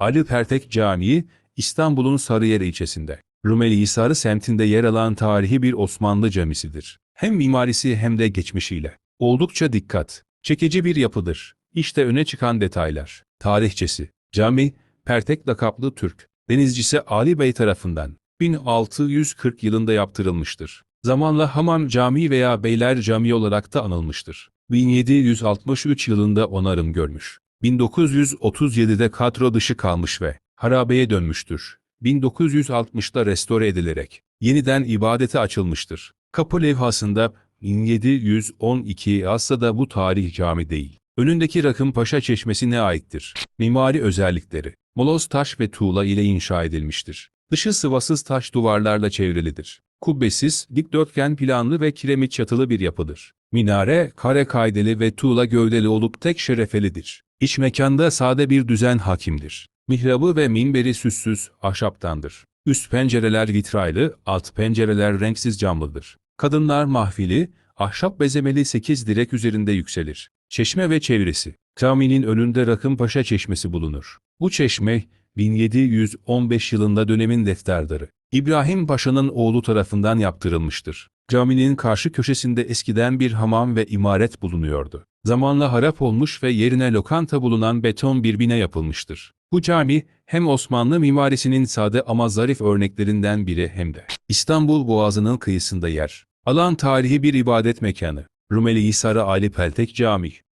Ali Pertek Camii, İstanbul'un Sarıyer ilçesinde. Rumeli Hisarı semtinde yer alan tarihi bir Osmanlı camisidir. Hem mimarisi hem de geçmişiyle. Oldukça dikkat. Çekici bir yapıdır. İşte öne çıkan detaylar. Tarihçesi. Cami, Pertek lakaplı Türk. Denizcisi Ali Bey tarafından 1640 yılında yaptırılmıştır. Zamanla Hamam Camii veya Beyler Camii olarak da anılmıştır. 1763 yılında onarım görmüş. 1937'de kadro dışı kalmış ve harabeye dönmüştür. 1960'da restore edilerek yeniden ibadete açılmıştır. Kapı levhasında 1712 aslında bu tarih cami değil. Önündeki Rakımpaşa Çeşmesi'ne aittir. Mimari özellikleri moloz taş ve tuğla ile inşa edilmiştir. Dışı sıvasız taş duvarlarla çevrilidir. Kubbesiz, dikdörtgen planlı ve kiremit çatılı bir yapıdır. Minare, kare kaydeli ve tuğla gövdeli olup tek şerefelidir. İç mekanda sade bir düzen hakimdir. Mihrabı ve minberi süssüz, ahşaptandır. Üst pencereler vitraylı, alt pencereler renksiz camlıdır. Kadınlar mahfili, ahşap bezemeli 8 direk üzerinde yükselir. Çeşme ve çevresi. Caminin önünde Rakımpaşa Çeşmesi bulunur. Bu çeşme, 1715 yılında dönemin defterdarı. İbrahim Paşa'nın oğlu tarafından yaptırılmıştır. Caminin karşı köşesinde eskiden bir hamam ve imaret bulunuyordu. Zamanla harap olmuş ve yerine lokanta bulunan beton bir bina yapılmıştır. Bu cami hem Osmanlı mimarisinin sade ama zarif örneklerinden biri hem de İstanbul Boğazı'nın kıyısında yer. Alan tarihi bir ibadet mekanı. Rumeli Hisarı Ali Peltek Camii